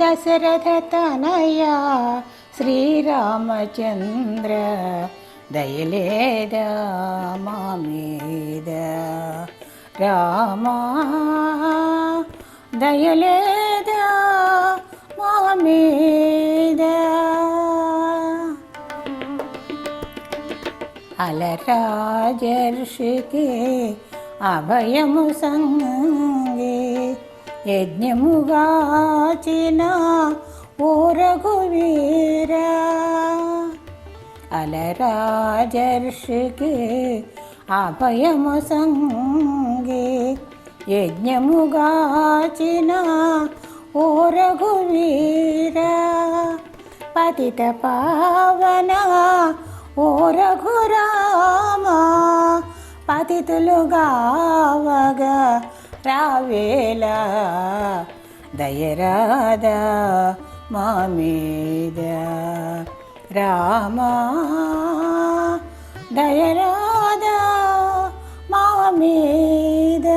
दशरथतनया श्रीरामचन्द्र दयलेद मामेद। रामा दयलेद मामेद। अलराजर्षिके अभयं सङ्ग యజ్ఞముగాచిన ఓ రఘువీరా అలరాజర్షికి అభయము సంగే యజ్ఞముగాచిన ఓ రఘువీరా పతిత పావన ఓ రఘురామ పతితులుగావగా రావేలా దయరాదా మా మీద. రామా దయరాదా మా మీద.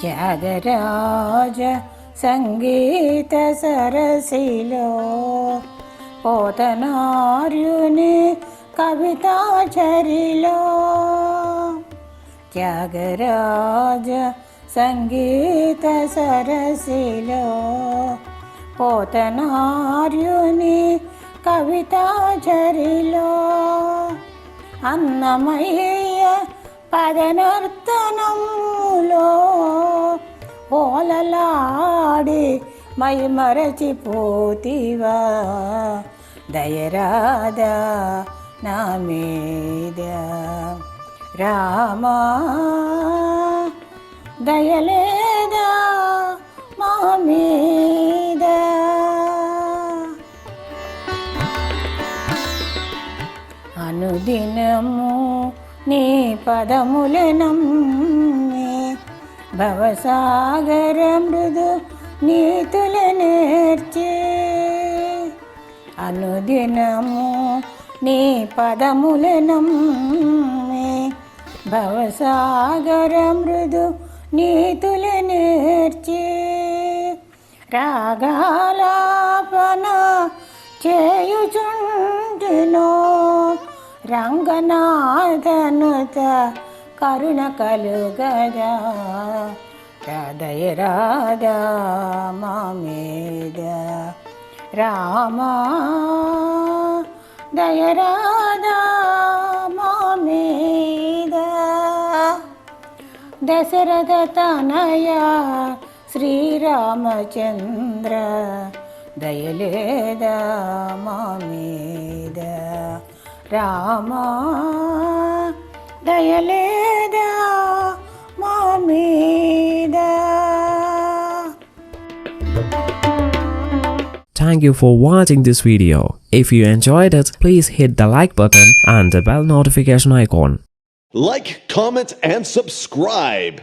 త్యాగరాజ సంగీత సరసిలో పోతనార్యుని కవితాచరిలో త్యాగరాజ సంగీత సరసిలో పోతనార్యుని కవితాచరిలో అన్నమయ్య పదనర్తనములో ఓలలాడి మైమరచిపోతివా. దయరాదా నా మీద. రామా దయలేదా మా మీద? అనుదినము నీ పదములనమ్మే భవసాగర మృదు నీతుల నేర్చే అనుదినము నీ పదములనమ్మే భవసాగర మృదు నీతుల నేర్చి రాగాలాపన చేయుచుంటినో రంగనాథనుత కరుణ కలుగదా. రాధయ రాధా మా మీద రామా దయరాధా మీద దశరథ తనయ శ్రీరామచంద్ర దయలేదా మా మీద రామా దయలేదా మా మీద Thank you for watching this video. If you enjoyed it, please hit the like button and the bell notification icon. Like, comment, and subscribe.